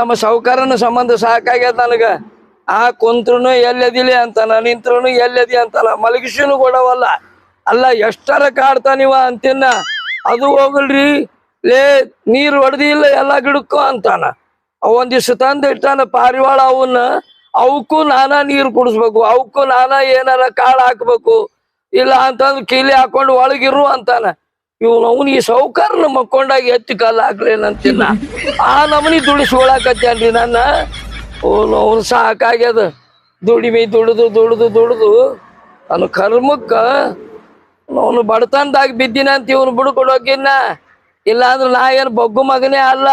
ನಮ್ಮ ಸಾವುಕಾರನ ಸಂಬಂಧ ಸಾಕಾಗ್ಯದ ನನಗ. ಆ ಕುಂತ್ರು ಎಲ್ಲದಿಲಿ ಅಂತಾನ ನಿಂತ್ರುನು ಎಲ್ಲದಿ ಅಂತಾನ ಮಲಗಿಸಿನು ಕೊಡವಲ್ಲ. ಅಲ್ಲ, ಎಷ್ಟರ ಕಾಡ್ತಾನಿವ ಅಂತಿನ್ನ, ಅದು ಹೋಗಲ್ರಿ, ಲೇ, ನೀರ್ ಹೊಡೆದಿಲ್ಲ ಎಲ್ಲ ಗಿಡಕ್ಕೂ ಅಂತಾನ. ಅವ ಒಂದಿವ್ಸ ತಂದು ಇಟ್ಟಾನ ಪಾರಿವಾಳ ಅವನ್ನ ಅವಕ್ಕೂ ನಾನಾ ನೀರು ಕುಡಿಸ್ಬೇಕು ಅವಕ್ಕೂ ನಾನಾ ಏನಾರ ಕಾಳು ಹಾಕ್ಬೇಕು, ಇಲ್ಲ ಅಂತಂದು ಕೀಲಿ ಹಾಕೊಂಡು ಒಳಗಿರು ಅಂತಾನ. ಇವ್ನು ಅವನಿ ಈ ಸೌಕರ್ನ ಮಕ್ಕೊಂಡಾಗ ಎತ್ತಿ ಕಾಲ ಹಾಕ್ಲೇನಂತಿಲ್ಲ. ಆ ನಮನಿ ದುಡಿಸ್ಕೊಳಕತ್ತೇನ್ರಿ ನನ್ನ. ಅವನು, ಅವ್ನು ಸಾಕಾಗ್ಯದ ದುಡಿಮೆ ದುಡಿದು ದುಡಿದು ದುಡಿದು. ಅವನು ಕರ್ಮಕ್ಕ ಅವನು ಬಡತನದಾಗ ಬಿದ್ದಿನ ಅಂತ ಇವನು ಬಿಡ್ಕೊಡೋಕಿನ್ನ ಇಲ್ಲ ಅಂದ್ರೆ ನಾ ಏನು ಬಗ್ಗು ಮಗನೇ ಅಲ್ಲ.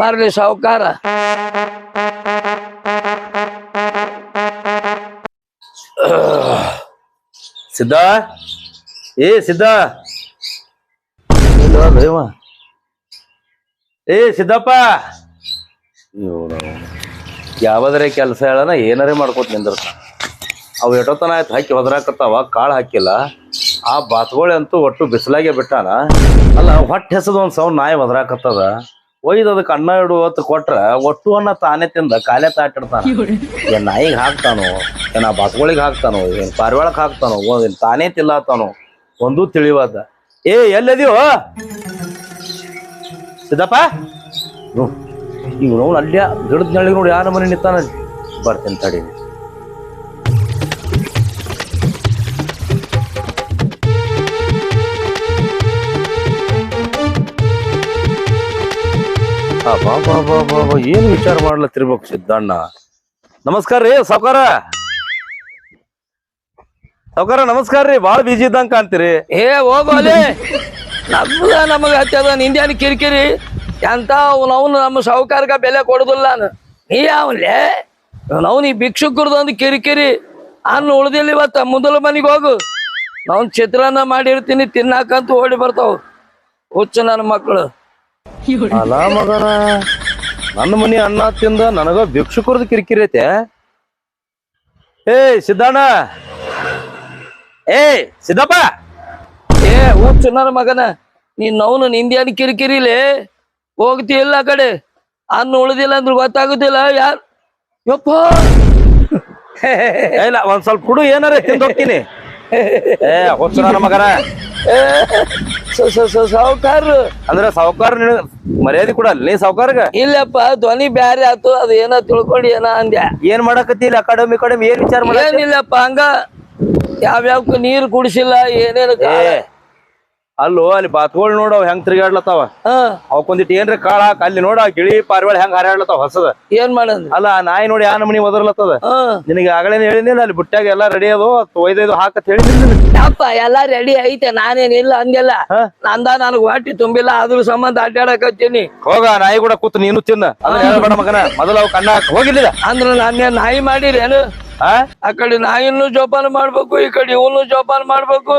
ಬರ್ಲಿ ಸಾವುಕಾರ. ಸಿದ್ಧ? ಏ ಸಿದ್ಧ? ಇವ ಏ ಸಿದ್ದಪ್ಪ. ಯಾವದ್ರೆ ಕೆಲಸ ಹೇಳನ ಏನಾರೇ ಮಾಡ್ಕೊತ ನಿಂದ್ರತ. ಅವು ಎಟೋತನ ಆಯ್ತು ಹಾಕಿ ಹೊದ್ರಾಕತ್ತಾವ ಕಾಳು ಹಾಕಿಲ್ಲ. ಆ ಬಾತ್ಗೋಳಿ ಒಟ್ಟು ಬಿಸಿಲಾಗೆ ಬಿಟ್ಟಾನ. ಅಲ್ಲ ಹೊಟ್ಟೆ ಹೆಸದ ಒಂದ್ ಸೌಂಡ್ ನಾಯಿ ಹೊದ್ರಾಕತ್ತದ ಒಯ್ದು ಅದಕ್ಕೆ ಅನ್ನ ಇಡುವತ್ತು ಹೊತ್ತು ಕೊಟ್ರ ಒಟ್ಟು ಅನ್ನ ತಾನೇ ತಿಂದ ಕಾಲೇ ತಾಟಿಡ್ತಾನ. ಏನ್ ನಾಯಿಗೆ ಹಾಕ್ತಾನೋ ಏನ್ ಆ ಬಾತ್ಗೋಳಿಗೆ ಹಾಕ್ತಾನೋ ಏನ್ ಪಾರಿವಾಳಕ್ಕೆ ಹಾಕ್ತಾನೋ ಏನ್ ತಾನೇ ತಿಲ್ಲಾತಾನೋ ಒಂದೂ ತಿಳಿವಾದ. ಏ ಎಲ್ಲದೀವೋ ಸಿದ್ದಪ್ಪ? ಇವ್ ನಾವು ಅಲ್ಲೇ ಗಿಡದ ನಳಿಗೆ ನೋಡಿ ಯಾರ ಮನೆ ನಿಂತಾನ? ಬರ್ತೀನಿ ತಡಿ. ಬಾ ಬಾ ಬಾ ಬಾ ಏನ್ ವಿಚಾರ ಮಾಡ್ಲತ್ತಿರ್ಬೇಕು ಸಿದ್ದಣ್ಣ? ನಮಸ್ಕಾರ ರೀ ಸಾವುಕಾರ. ಸಾವುಕಾರ ನಮಸ್ಕಾರ ರೀ. ಬಾಳ ಬಿಜಿ ಇದ್ದಂಗ ಕಾಣ್ತೀರಿ. ಏ ಹೋಗೋಲೆ ನಮ್ದ ನಮಗ ಹತ್ತದ ಇಂಡಿಯಾನ ಕಿರಿಕಿರಿ? ಎಂತ ಅವನವನು ಅವನು ನಮ್ಮ ಸಾಹುಕಾರಕ ಬೆಲೆ ಕೊಡುದಿಲ್ಲ ನಾನು. ನೀ ಅವನ್ಲೇ? ಅವನು ಈ ಭಿಕ್ಷುಕರದೊಂದು ಕಿರಿಕಿರಿ. ಅನ್ನ ಉಳ್ದಿಲ್ಲ ಇವತ್ತ, ಮುದಲ ಮನೆಗೆ ಹೋಗು. ನಾವು ಚಿತ್ರಾನ್ನ ಮಾಡಿರ್ತೀನಿ ತಿನ್ನಾಕಂತ ಓಡಿ ಬರ್ತಾವ. ಹುಚ್ಚ ನನ್ನ ಮಕ್ಕಳು ಅಲ್ಲ ಮಗನ ನನ್ನ ಮನಿ ಅನ್ನ ತಿಂದ ನನಗ ಭಿಕ್ಷುಕರದ ಕಿರಿಕಿರಿ ಐತೆ. ಏ ಸಿದ್ದಣ್ಣ. ಏ ಸಿದ್ದಪ್ಪ. ಏ ಹುಚ್ಚು ಮಗನ. ನೀನ್ ಅವನು ನಿಂದ್ಯಾನ ಕಿರಿಕಿರಿಲಿ? ಹೋಗ್ತಿ ಇಲ್ಲ ಆ ಕಡೆ. ಅನ್ನ ಉಳಿದಿಲ್ಲ ಅಂದ್ರೆ ಗೊತ್ತಾಗುದಿಲ್ಲ. ಯಾರು ಯಪ್ಪ! ಇಲ್ಲ ಒಂದ್ ಸ್ವಲ್ಪ ಕುಡು ಏನಾರ ತಿಂದೋಗ್ತೀನಿ ಏ ಮಗನ. ಸಾವುಕಾರ ಅಂದ್ರೆ ಸಾವುಕಾರ ಮರ್ಯಾದೆ ಕೂಡ ನೀ ಸಾವುಕಾರಗ? ಇಲ್ಲಪ್ಪ ಧ್ವನಿ ಬ್ಯಾರೆ ಆತು ಅದು ಏನ ತಿಳ್ಕೊಂಡು ಏನ ಅಂದ್ಯ. ಏನ್ ಮಾಡಕತ್ತಿಲ್ಲ ಅಕಾಡೆಮಿ ಕಡೆಮಿ ಏನ್ ವಿಚಾರ ಮಾಡಿಲ್ಲಪ್ಪ ಹಂಗ ಯಾವ್ಯಾವಕ್ಕೂ ನೀರು ಕುಡಿಸಿಲ್ಲ ಏನೇನು ಅಲ್ಲೋ ಅಲ್ಲಿ ಬಾತ್ಗೋಳ್ ನೋಡ ಅವ್ ಹೆಂಗ್ ತಿರ್ಗಾಡ್ಲತ್ತಾವ? ಹ. ಅವಕ್ಕೊಂದಿಟ್ಟು ಏನ್ರ ಕಾಳ ಹಾಕ ಅಲ್ಲಿ ನೋಡ ಗಿಳಿ ಪಾರಿವಾಳ ಹೆಂಗ್ ಹಾರಾಡ್ಲತ್ತಾವ ಹೊಸದ. ಏನ್ ಮಾಡಂದ್ ಅಲ್ಲ ಆ ನಾಯಿ ನೋಡಿ ಯಾ ಮನಿ ಒದರ್ಲತ್ತದ? ಹ. ನಿನಗೆ ಆಗಲೇ ಹೇಳಿನಿಲ್ಲ ಅಲ್ಲಿ ಬುಟ್ಟ್ಯಾಗ ಎಲ್ಲಾ ರೆಡಿ ಅದು ಒಯ್ದೈದು ಹಾಕತ್ ಹೇಳಿ ಯಪ್ಪ ಎಲ್ಲಾ ರೆಡಿ ಐತೆ ನಾನೇನಿಲ್ಲ ಹಂಗೆಲ್ಲ? ನಂದ ನನಗ್ ಹೊಟ್ಟಿ ತುಂಬಿಲ್ಲ ಅದ್ರ ಸಂಬಂಧ ಅಡ್ಡಾಡಕತ್ತೀನಿ ಹೋಗ ನಾಯಿ ಕೂಡ ಕೂತ್ ನೀನು ತಿನ್ನ. ಅದನ್ನ ಹೇಳ್ಬೇಡ ಮಗನ ಮೊದಲ ಅವ್ ಕಣ್ಣ ಹಾಕಿ ಹೋಗಿಲ್ಲ ಅಂದ್ರ ನಾನೇ ನಾಯಿ ಮಾಡಿರೇನು? ಆ? ಆ ಕಡೆ ನಾಯಿನೂ ಜೋಪಾನ ಮಾಡ್ಬೇಕು ಈ ಕಡೆ ಇವನು ಜೋಪಾನ ಮಾಡ್ಬೇಕು.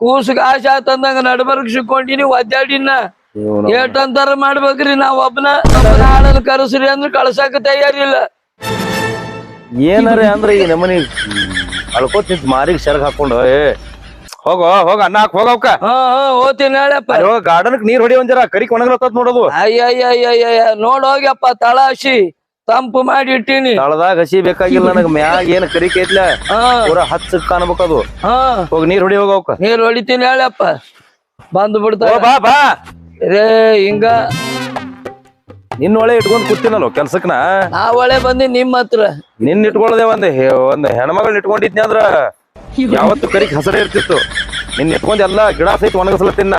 ಕೂಸಿಗೆ ಆಸೆ ತಂದಂಗ ನಡ್ಬರ್ಗ್ ಸಿಕ್ಕೊಂಡಿನಿ ಒದ್ದಾಡಿನ ಏಟಂತಾರ ಮಾಡ್ಬೇಕ್ರಿ ನಾವ್ ಒಬ್ನ. ಒಬ್ಬನ ಆಳನ್ನ ಕರೆಸ್ರಿ ಅಂದ್ರೆ ಕಳ್ಸಾಕ ತಯಾರಿಲ್ಲ. ಏನಾರ ಅಂದ್ರೆ ಈ ನಮ್ಮನಿ ಅಳ್ಕೋತ್ ನಿಂತ ಮಾರಿಗೆ ಸೆರಗ್ ಹಾಕೊಂಡು ಏ ಹೋಗೋ ಹೋಗ ಅನ್ನ ಹಾಕ್ ಹೋಗವ್ಕ ಹಾ ಹಾ ಹೇಳಪ್ಪ ಗಾರ್ಡನ್ಕ್ ನೀರ್ ಹೊಡಿ ಒಂಜರ ಕರಿಕ್ ಒಣಗ್ಲತ್ತದ ನೋಡೋದು. ಅಯ್ಯ ನೋಡ್ ಹೋಗ್ಯಪ್ಪ ತಳ ಹಸಿ ತಂಪು ಮಾಡಿ ಇಟ್ಟೀನಿ. ತಳದಾಗ ಹಸಿ ಬೇಕಾಗಿಲ್ಲ ನನಗ ಮ್ಯಾಗ ಏನ್ ಕರಿಕೆ ಐತ್ಲ ಪೂರ ಕಾಣ್ಬೇಕದು. ಹಾ. ಹೋಗಿ ನೀರ್ ಹೊಡಿ ಹೋಗವ್ಕ. ನೀರ್ ಹೊಡಿತೀನಿ ಹೇಳಪ್ಪ. ಬಂದು ಓ ಬಾ ಬಾ. ರೇ ಹಿಂಗ. ನಿನ್ನ ಒಳೆ ಇಟ್ಕೊಂಡ್ ಕೂತಿನಲ್ಲ ಕೆಲ್ಸಕ್ನ? ನಾ ಒಳೆ ಬಂದಿ ನಿಮ್ ಹತ್ರ. ನಿನ್ ಇಟ್ಕೊಳ್ಳದೆ ಒಂದ್ ಹೆ- ಒಂದ್ ಹೆಣ್ಮಗಳ್ ಇಟ್ಕೊಂಡಿದ್ನಿ ಅಂದ್ರ ಯಾವತ್ತು ಕರಿಕ್ ಹಸರೇ ಇರ್ತಿತ್ತು. ನಿನ್ ಇಟ್ಕೊಂಡ್ ಎಲ್ಲಾ ಗಿಡ ಸಹಿತ ಒಣಗಸ್ಲತ್ತಿನ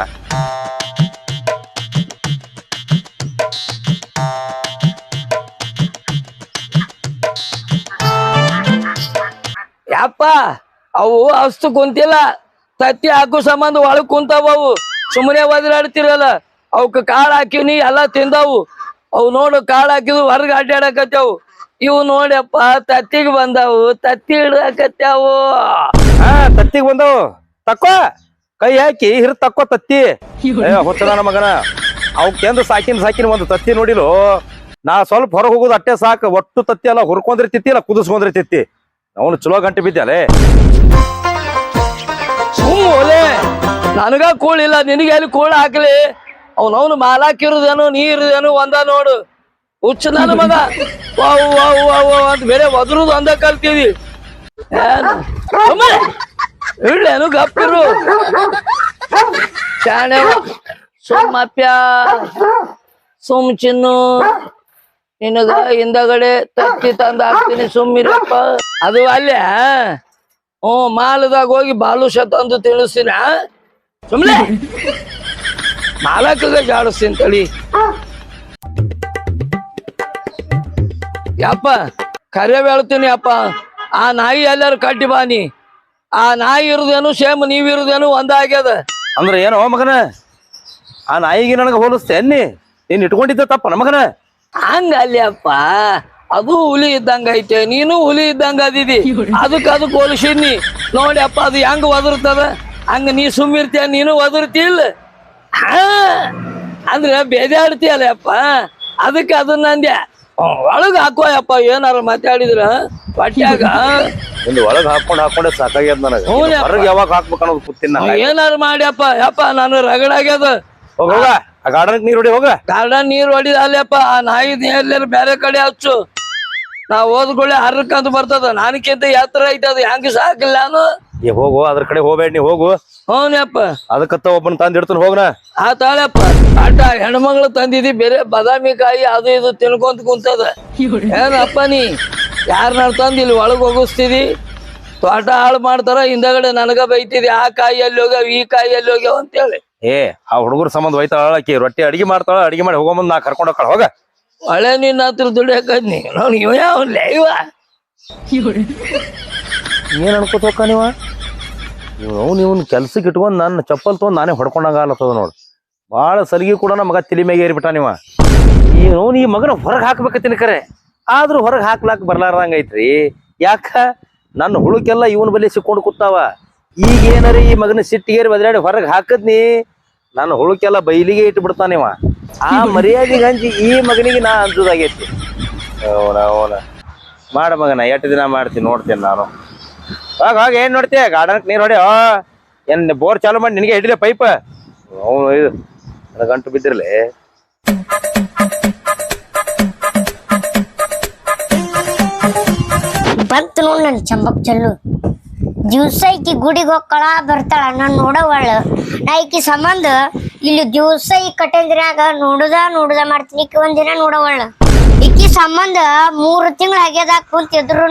ಯಪ್ಪ ಅವು ಅಷ್ಟು ಕುಂತಿಲ್ಲ. ತತ್ತಿ ಹಾಕು ಸಂಬಂಧ ಒಳಗ್ ಕುಂತಾವ ಅವು. ಸುಮ್ಮನೆ ಒದರಾಡ್ತಿರಲ್ಲ. ಅವಕ್ ಕಾಳು ಹಾಕಿವಿ ಎಲ್ಲಾ ತಿಂದಾವು. ಅವು ನೋಡು ಕಾಳು ಹಾಕಿದ್ವು ಹೊರಗೆ ಅಡ್ಡಾಡಕತ್ಯಾವು ಇವು ನೋಡ್ಯಪ್ಪ ತತ್ತಿಗೆ ಬಂದಾವು. ತತ್ತಿ ಹಿಡ್ದಾಕತ್ಯಾವು ಹಾ ತತ್ತಿಗ್ ಬಂದವು. ತಕ್ಕೋ. ಕೈ ಹಾಕಿ ಹಿರ್ ತಕ್ಕೋ ತತ್ತಿ. ಹೊತ್ತದಾನ ಮಗನ. ಅವಕ್ಕೆ ಎಂದ ಸಾಕಿನ ಸಾಕಿನ ಒಂದು ತತ್ತಿ ನೋಡಿಲು. ನಾ ಸ್ವಲ್ಪ ಹೊರಗೆ ಹೋಗೋದು ಅಟ್ಟೆ ಸಾಕು. ಒಟ್ಟು ತತ್ತಿ ಎಲ್ಲ ಹುರ್ಕೊಂಡಿರ್ತಿತ್ತಿ ಇಲ್ಲ ಕುದಿಸ್ಕೊಂಡ್ರಿ ತಿತ್ತಿ ಅವನು ಚಲೋ ಗಂಟೆ ಬಿದ್ದಲೆ ಸುಮ್ ಒಲೆ. ನನಗ ಕೂಳಿಲ್ಲ ನಿನಗೆ ಎಲ್ಲಿ ಕೂಳ ಹಾಕ್ಲಿ? ಅವನವನು ಮಾಲಾಕಿರುದೇನು ಏನೋ ಒಂದ ನೋಡು. ಹುಚ್ಚ ನನ್ನ ಮಗ. ವಾವ್ ವಾವ್ ವಾವ್ ಅಂತ ಬೇರೆ ಒದರುದು ಅಂದ ಕಲ್ತೀವಿ ಸುಮ್ಮನೆ. ಇಳ್ಳೆನು ಗಪ್ಪಿರು. ಶಾಣೆ ಸೋಮಪ್ಯ ಸುಮ್ ಚಿನ್ನು. ನಿನಗ ಹಿಂದಗಡೆ ತತ್ತಿ ತಂದ ಹಾಕ್ತೀನಿ ಸುಮ್ಮಿರಪ್ಪ. ಅದು ಅಲ್ಲೇ ಹ್ಞೂ ಮಾಲದಾಗ ಹೋಗಿ ಬಾಲುಷ ತಂದು ತಿಳಿಸ್ತೀನ ಸುಮ್ನೆ. ಮಾಲಕಗ ಜಾಡಿಸ್ತೀನಿ ತಳಿ ಯಪ್ಪ ಕರೆ ಹೇಳ್ತೀನಿ ಅಪ್ಪ ಆ ನಾಯಿ ಎಲ್ಲಾರು ಕಟ್ಟಿ ಬಾನಿ ಆ ನಾಯಿ ಇರುದೇನು ಸೇಮ್ ನೀವ್ ಇರುದೇನು ಒಂದಾಗ್ಯದ ಅಂದ್ರೆ ಏನೋ ಮಗನ? ಆ ನಾಯಿಗೆ ನನಗೆ ಹೋಲಿಸ್ತೇನೆ ನೀನ್ ಇಟ್ಕೊಂಡಿದ್ದ ತಪ್ಪ ಮಗನ ಹಂಗ ಅಲ್ಲಿ ಅದು ಹುಲಿ ಇದ್ದಂಗ ಐತೆ ನೀನು ಹುಲಿ ಇದ್ದಂಗ ಅದಿದಿ. ಅದಕ್ಕೆ ಅದು ಹೋಲಿಸಿದ್ನಿ ನೋಡ್ಯಪ್ಪ ಅದು ಹೆಂಗ್ ಒದರ್ತದ ಹಂಗ ನೀ ಸುಮ್ಮಿರ್ತೀಯ ನೀನು ಒದರ್ತಿಲ್ಲ ಹಾ ಅಂದ್ರೆ ಬೇದಾಡ್ತೀಯಲ್ಲ ಅಪ್ಪ ಅದಕ್ಕೆ ಅದನ್ನ ಅಂದ್ಯ ಒಳಗ ಹಾಕೋಯಪ್ಪ ಏನಾರ ಮಾತಾಡಿದ್ರ ಪಟ್ಯಾಗ ನಿಂದು ಒಳಗ್ ಹಾಕೊಂಡ್ ಹಾಕೊಂಡೆ ಸಾಕಾಗ್ಯದ ನನಗೆ. ಹೊರಗೆ ಯಾವಾಗ ಹಾಕ್ಬೇಕು ಅನ್ನೋದು ಕೂತಿನ ಏನಾರ ಮಾಡ್ಯಪ್ಪ ಯಪ್ಪ ನಾನು ರಗಡಾಗ್ಯದ ಹೋಗ. ಆ ಗಾರ್ಡನ್ ನೀರ್ ಹೊಡಿ ಹೋಗ ಗಾರ್ಡನ್ ನೀರ್ ಹೊಡಿದ ಅಲ್ಲಪ್ಪ ಆ ನಾಯಿ ಎಲ್ಲಾರು ಬೇರೆ ಕಡೆ ಹಚ್ಚು. ನಾ ಹೋದ್ಕೊಳ್ಳೆ ಹರ್ಕಂತ ಬರ್ತದ. ನನಕ್ಕಿಂತ ಎತ್ತರ ಐತೆ ಅದು ಹೆಂಗ್ ಸಾಕಿಲ್ಲ ನಾನು? ಏ ಹೋಗು ಅದ್ರ ಕಡೆ ಹೋಗ್ಬೇಡ ನೀ ಹೋಗು. ಹೋನಪ್ಪ. ಅದಕ್ಕತ್ತ ಒಬ್ಬನ ತಂದ್ ಇಡ್ತಾನ ಹೋಗ್ನ? ಆ ತಾಳಪ್ಪ ಆಟ ಹೆಣ್ಮಗಳು ತಂದಿದಿ ಬೇರೆ ಬಾದಾಮಿ ಕಾಯಿ ಅದು ಇದು ತಿನ್ಕೊಂತ ಕುಂತದ. ಏನಪ್ಪ ನೀ? ಯಾರನ್ನ ತಂದ ಇಲ್ಲಿ ಒಳಗ್ ಹೋಗಿಸ್ತಿದಿ ತೋಟ ಹಾಳು ಮಾಡ್ತಾರ ಹಿಂದಗಡೆ ನನಗ ಬೈತಿದಿ ಆ ಕಾಯಿ ಎಲ್ಲಿ ಹೋಗ್ಯಾವ ಈ ಕಾಯಿ ಎಲ್ಲಿ ಹೋಗ್ಯಾವ ಅಂತೇಳಿ. ಏ ಆ ಹುಡುಗರ ಸಂಬಂಧ ಹೋಯ್ತಾಳ ಆಕಿ ರೊಟ್ಟಿ ಅಡಿಗೆ ಮಾಡ್ತಾಳ ಅಡಿಗೆ ಮಾಡಿ ಹೋಗೋ ಮುಂದ್ ನಾ ಕರ್ಕೊಂಡು ಹೋಗ್ತಾಳ ಹೋಗ. ಒಳ್ಳೆ ನೀನ್ ಹತ್ರ ದುಡಿಯಕದ್ನಿ ನಾನು ಇವ ಏನ್ ಅನ್ಕೋತ ಹೋಗ್ಕ ನೀವ? ಅವ್ನು ಇವನ್ ಕೆಲ್ಸಕ್ಕೆ ಇಟ್ಕೊಂಡ್ ನನ್ನ ಚಪ್ಪಲ್ ತೊಗೊಂಡ್ ನಾನೇ ಹೊಡ್ಕೊಂಡಂಗ ಅಲ್ಲತ್ತದ ನೋಡ್. ಬಾಳ ಸಲಿಗೆ ಕೂಡ ನಮ್ಮ ಮಗ ಮೇಗೆ ಮ್ಯಾಗ ಏರಿಬಿಟ್ಟ ನೀವ. ಈ ಅವ್ನು ಈ ಮಗನ ಹೊರಗೆ ಹಾಕ್ಬೇಕತ್ತೀನಿ ಕರೆ. ಆದ್ರೂ ಹೊರಗೆ ಹಾಕ್ಲಾಕ್ ಬರ್ಲಾರ್ದಂಗ ಐತ್ರಿ. ಯಾಕ? ನನ್ನ ಹುಳುಕೆಲ್ಲ ಇವನ್ ಬಲ್ಲಿ ಸಿಕ್ಕೊಂಡು ಕೂತಾವ. ಈಗ ಏನಾರ ಈ ಮಗನ ಸಿಟ್ಟಿಗೇರಿ ಬದಲಾಡಿ ಹೊರಗೆ ಹಾಕದ್ನಿ ನಾನು ಹುಳುಕೆಲ್ಲ ಬೈಲಿಗೆ ಇಟ್ಟು ಬಿಡ್ತಾನಿವ ಆ ಮರ್ಯಾದೆಗೆ ಹಂಚಿ ಈ ಮಗನಿಗೆ ನಾ ಅವನ ಮಾಡ ಮಗನ, ಎಷ್ಟು ದಿನ ಮಾಡ್ತೀನಿ ನೋಡ್ತೀನಿ ನಾನು. ಹೋಗ, ಹಾಗೆ, ಏನ್ ನೋಡ್ತೀಯ ಗಾರ್ಡನ್ಕ್ ನೀರು ಹೊಡೆ ಏನ್ ಬೋರ್ ಚಾಲು ಮಾಡಿ ನಿನಗೆ ಹಿಡಿದೆ ಪೈಪ್ ಅವನು ಇದು. ಗಂಟು ಬಿದ್ದಿರ್ಲಿ. ಬಂತು ನೋಡ್ ನನ್ನ ಚಂಬಕ್ ಚಲ್ಲು. ದಿವ್ಸ ಈಕಿ ಗುಡಿಗೆ ಹೋಗ್ಕಳ ಬರ್ತಾಳ, ನಾನು ನೋಡವಳ ನಾ ಈಕಿ ಸಂಬಂಧ, ಇಲ್ಲಿ ದಿವ್ಸ ಈ ಕಟಂದ್ರಾಗ ನೋಡುದ ನೋಡುದ ಮಾಡ್ತೀನಿ. ಈಕಿ ಒಂದಿನ ನೋಡವಳ ಈಕಿ ಸಂಬಂಧ ಮೂರು ತಿಂಗಳು ಆಗ್ಯದ ಕುಂತ ಎದ್ರು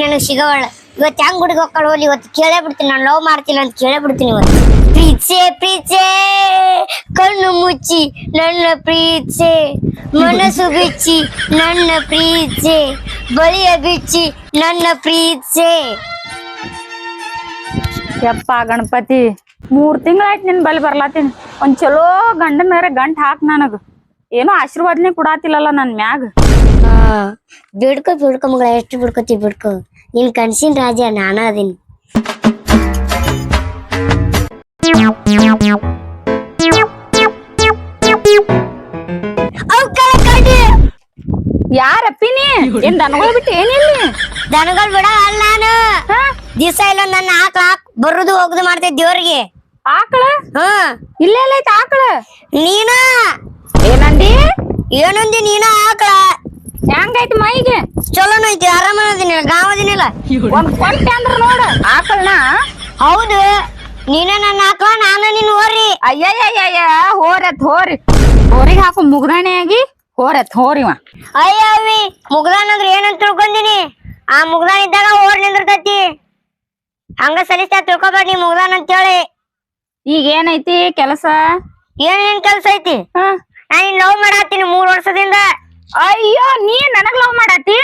ನನಗೆ ಸಿಗವಳ ಇವತ್ತು ಹೆಂಗ್ ಗುಡಿಗೆ ಹೋಗ್ಕಳ ಇವತ್ತು ಕೇಳೇ ಬಿಡ್ತೀನಿ, ನಾನು ಲವ್ ಮಾಡ್ತೀನಿ ಅಂತ ಕೇಳೇ ಬಿಡ್ತೀನಿ ಇವತ್ತು. ಪ್ರೀಚೆ ಪ್ರೀಚೆ ಕಣ್ಣು ಮುಚ್ಚಿ ನನ್ನ ಪ್ರೀಚೆ ಮನಸ್ಸು ಬಿಚ್ಚಿ ನನ್ನ ಪ್ರೀಚೆ ಬಳಿಯ ಬಿಚ್ಚಿ ನನ್ನ ಪ್ರೀಚೆ ಯಪ್ಪ ಗಣಪತಿ ಮೂರ್ ತಿಂಗಳಾಯ್ತು ನಿನ್ ಬಲ್ಲಿ ಬರ್ಲಾತೀನಿ. ಒಂದ್ ಚಲೋ ಗಂಡನ ಮೇಲೆ ಗಂಟ್ ಹಾಕ್ ನನಗ. ಏನೋ ಆಶೀರ್ವಾದನೆ ಕೊಡಾತಿಲ್ಲಲ್ಲ ನನ್ ಮ್ಯಾಗ. ಬಿಡ್ಕೊ ಬಿಡ್ಕೊ ಮಗಳ ಎಷ್ಟು ಬಿಡ್ಕೋತಿ ಬಿಡ್ಕೊ. ನಿನ್ ಕನ್ಸಿನ ರಾಜ ನಾನ ಅದೀನಿ. ಯಾರಪ್ಪಿನಿ ಏನ್ ದನಗಳು ಬಿಟ್ಟು ಏನಿಲ್ಲ? ದನಗಳು ಬಿಡ ಅಲ್ಲ ನಾನು. ದಿವಸ ಇಲ್ಲ ನನ್ನ ಹಾಕ್ ಬರುದು ಹೋಗುದು ಮಾಡ್ತಿದ್ದೆ ದೇವ್ರಿಗೆ. ಆಕಳ? ಇಲ್ಲ ಇಲ್ಲೇ ಐತಿ ಆಕಳ? ನೀನ? ಏನಂದಿ? ಏನಂದಿ ನೀನ ಆಕಳ? ಹೆಂಗೈತಿ ಮೈಗೆ? ಚಲೋನ ಐತಿ ಆರಾಮ ಗಾವದಿನಿಲ್ಲ ಒಂದ್ ಕೊಟ್ಟೆ ಅಂದ್ರ ನೋಡ ಆಕಳನ? ಹೌದು. ನೀನ ನನ್ನ ಹಾಕೋ ನಾನು ನಿನ್ ಓರಿ ಅಯ್ಯಯ್ಯಯ್ಯ ಹೋರತ್ ಹೋರಿ ಹೋರಿಗೆ ಹಾಕು ಮುಗ್ದಾಣೆ ಆಗಿ ಹೋರತ್ ಹೋರಿವ ಅಯ್ಯ ಅವಿ ಮುಗ್ದಾನ್ ಅಂದ್ರೆ ಏನಂತ ತಿಳ್ಕೊಂಡಿನಿ? ಆ ಮುಗ್ದಾನ್ ಇದ್ದಾಗ ಓರ್ ನಿಂದಿರ್ತೈತಿ. ಹಂಗ ಸಲಿಸ್ತಾ ತಿಳ್ಕೊಬೇಡ ನೀ ಅಂತ ಹೇಳಿ ಈಗ ಏನೈತಿ ಕೆಲಸ? ಏನ್ ಏನ್ ಕೆಲ್ಸ ಐತಿ? ನಾನು ಲವ್ ಮಾಡಾತೀನಿ ಮೂರ್ ವರ್ಷದಿಂದ. ಅಯ್ಯೋ ನೀ ನನಗ್ ಲವ್ ಮಾಡಾತಿ?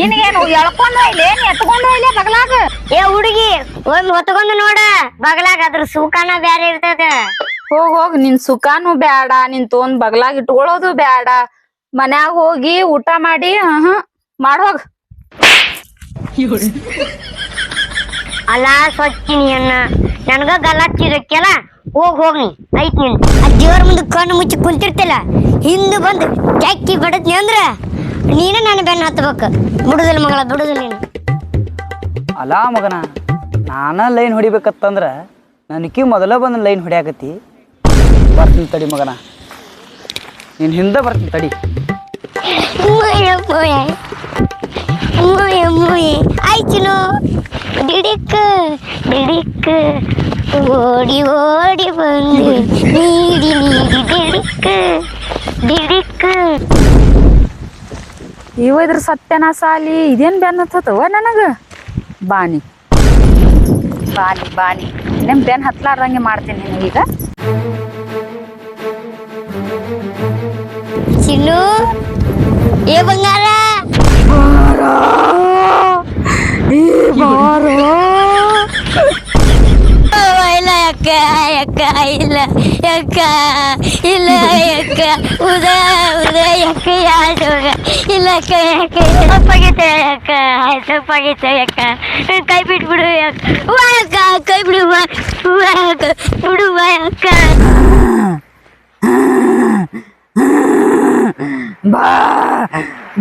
ನಿನಗೇನು ಎಳ್ಕೊಂಡು ಒಯ್ಲೆ ನೀ ಎತ್ಕೊಂಡು ಒಯ್ಲೆ ಬಗಲಾಗ? ಏ ಹುಡುಗಿ ಒಂದ್ ಹೊತ್ಕೊಂಡು ನೋಡ. ಬಗಲಾಗ ಅದ್ರ ಸುಖಾನ ಬ್ಯಾರೆ ಇರ್ತದ. ಹೋಗ್ ಹೋಗ್ ನಿನ್ ಸುಖಾನು ಬ್ಯಾಡ ನಿನ್ ತೋನ್ ಬಗಲಾಗ ಇಟ್ಕೊಳ್ಳೋದು ಬ್ಯಾಡ. ಮನ್ಯಾಗ ಹೋಗಿ ಊಟ ಮಾಡಿ ಹಾ ಮಾಡೋಗ್ ಅಲ್ಲ ಸ್ವಚ್ಛಿನಿ ಅನ್ನ. ನನಗ ಗಲಾಚಿರಕ್ಕೆಲ್ಲ ಹೋಗ್ ಹೋಗಿ ಆಯ್ತು ನೀನ್. ಆ ದೇವ್ರ ಮುಂದೆ ಕಣ್ಣು ಮುಚ್ಚಿ ಕುಂತಿರ್ತಿಲ್ಲ. ಹಿಂದೆ ಬಂದು ಚಕ್ಕಿ ಬಡದ್ನಿ ಅಂದ್ರ ನೀನೇ ನಾನು ಬೆನ್ನ ಹತ್ಬೇಕು. ಬಿಡುದಿಲ್ಲ ಮಗಳ ಬಿಡುದಿಲ್ಲ ನೀನು. ಅಲ್ಲ ಮಗನ ನಾನ ಲೈನ್ ಹೊಡಿಬೇಕತ್ತಂದ್ರ ನನಗೆ ಮೊದಲ ಬಂದು ಲೈನ್ ಹೊಡಿಯಾಕತಿ ಬರ್ತೀನಿ ತಡಿ ಮಗನ. ನೀನು ಹಿಂದೆ ಬರ್ತೀನಿ ತಡಿ. ಆಯ್ತು ಡಿಡಿಕ್ ಡಿಡಿಕ್ ಓಡಿ ಓಡಿ ಬಂದು. ನೀಡಿ நீடி திடுக்கு ಡಿಡಿಕ್ ಇವ ಇದ್ರ ಸತ್ಯನ ಸಾಲಿ ಇದೇನ್ ಬೆನ್ ಹತ್ತವ ನನಗ? ಬಾನಿ. ಬಾನಿ ಬಾನಿ. ನಿಮ್ ಬೆನ್ ಹತ್ಲಾರ್ದಂಗೆ ಮಾಡ್ತೀನಿ ನಿನಗೀಗ ಚಿನ್ನು ಏ ಬಂಗಾರ? ಬಾರ ಏ ಅಕ್ಕ ಅಕ್ಕ ಇಲ್ಲ ಅಕ್ಕ ಇಲ್ಲ ಅಕ್ಕ ಉದಯ ಉದಯ ಅಕ್ಕ ಯಾರು ಇಲ್ಲ ಅಕ್ಕ ಅಕ್ಕ ತಪ್ಪಾಗೈತೆ ಅಕ್ಕ ತಪ್ಪಾಗೈತೆ ಅಕ್ಕ ನನ್ ಕೈ ಬಿಟ್ಬಿಡು ಅಕ್ಕ ವಾ ಅಕ್ಕ ಕೈ ಬಿಡು ವಾ ವಾ ಅಕ್ಕ ಬಿಡು ವಾ ಅಕ್ಕ ಬಾ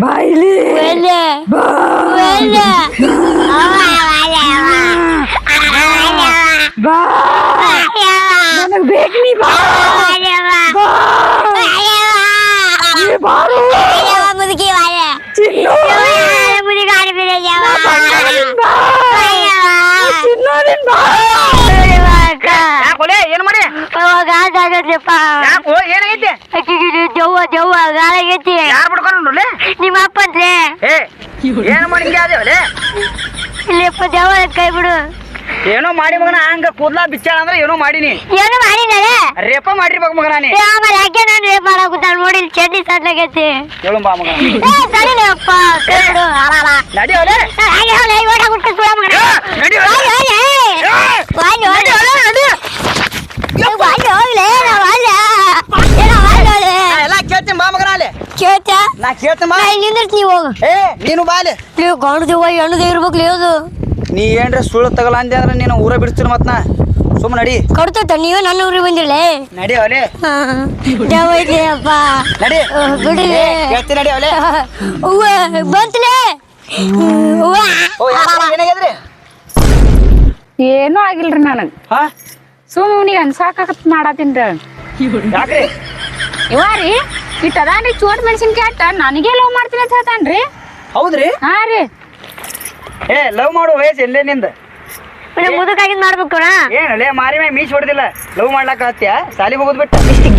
ಬಾ ಇಲ್ಲಿ ಒಳ್ಳೆ ಒಳ್ಳೆ ಅವ್ವ, ಒಳ್ಳೆ, ಅವ್ವ. ಬಾ ನನಗ್ ಬೇಕ್ ನೀ ಬಾ ನೀ ಬಾರು ಚಿನ್ನು ಚಿನ್ನು ನಿನ್ ಬಾ ಯಾಕೋಲೆ ಏನ್ ಮಾಡಿ ಯಾಕೋ ಏನಾಗೈತಿ ಜವ್ವ ಜವ್ವ ಗಾಳಗೈತಿ ಯಾರು ಬಿಡ್ಕೊಂಡು ನಿಮ್ಮ ಅಪ್ಪ ಏ ಏನು ಮಾಡಿ ಅದೇವಲೆ ಇಲ್ಲಪ್ಪ ಜವ್ವ ಕೈ ಬಿಡು. ಏನೋ ಮಾಡಿ ಮಗನ ಹಂಗ ಕೂದ್ಲ ಬಿಚ್ಚಾಳ ಅಂದ್ರೆ ಏನೋ ಮಾಡೀನಿ. ಏನು ರೆಪ್ಪ ರೇಪ ಮಾಡಿರ್ಬೇಕು ಮಗನ ನೀ. ಆಮೇಲೆ ಯಾಕೆ ನಾನು ರೇಪ್ ಮಾಡಾಕುತ್ತಾಳ ನೋಡಿ ಚಡ್ಡಿ ಸಡ್ಲಾಗೈತಿ ಹೇಳು ಬಾ ಮಗನ. ಏ ಅಪ್ಪ ಕೈ ಬಿಡು. ಅಲಾಲ ನಡಿಯೋಲೆ ಹಾಗೆ ಅವಳೆ ಓಡ ಹುಟ್ಟು ಸುಳ ಮಗನ. ನಡಿ ವಾಲಿ ಹೋಗ್ಲೆ. ವಾಲಿ ಹೋಗ್ಲೆ. ಏ, ವಾಲಿ ಹೋಗ್ಲೆ, ನಾ ವಾಲಿ. ನಾ ಕೇಳ್ತೀನಿ ಬಾ ನಾ ಹೋಗ ಏ ನೀನು ಬಾ ಅಲ್ಲಿ. ನೀವು ಗಂಡದೇವ ಹೆಣ್ಣದೇ ಇರ್ಬೇಕು ಅದು. ನೀ ಏನ್ರ ಸುಳ್ಳು ತಗಲ್ಲ ಅಂದೆ ಅಂದ್ರೆ ನೀನು ಊರ ಬಿಡ್ತೀನಿ ಮತ್ ನಾ. ಸುಮ್ಮನೆ ನಡಿ. ಕೊಡ್ತೈತ ನೀವೇ ನನ್ನ ಊರಿಗೆ ಬಂದಿರಲೇ ನಡಿ ಅವಲೆ. ದೇವ ಕೇಳ್ತೀನಿ ಅವಲೆ. ಅವ್ವ ಬಂತಲೇ ಓ ಏನಾಗ್ಯದ್ರಿ ಏನೂ ಆಗಿಲ್ರಿ ನನಗೆ. ಹಾ? ಸುಮ್ ಅವ್ನಿಗೆ ಅನ್ಸಾಕತ್ ಮಾಡತ್ತೀನಿ ಯಾಕ್ರಿ? ಇವ ರೀ ಇಟ್ ಅದಾನ್ರಿ ಚೋಟ್ ಮೆಣಸಿನ್ಕಾಯಿ ಅಟ್ಟ ನನಗೆ ಲವ್ ಮಾಡ್ತೀನಿ ಅಂತ ಹೇಳ್ತಾನ್ರಿ. ಹೌದ್ರಿ? ಹಾ ರೀ. ಏ ಲವ್ ಮಾಡೋ ವಯಸ್ಸು ಎಲ್ಲೇ ನಿಂದ? ಮುದುಕಾಗಿದ್ ಮಾಡ್ಬೇಕು ಅಣ್ಣ ಏನಲ್ಲೇ ಮಾರಿ ಮ್ಯಾಗ ಮೀಸ್ ಹೊಡೆದಿಲ್ಲ. ಲವ್ ಮಾಡ್ಲಾಕ ಹತ್ಯ? ಸಾಲಿ ಹೋಗೋದ್ ಬಿಟ್ಟ?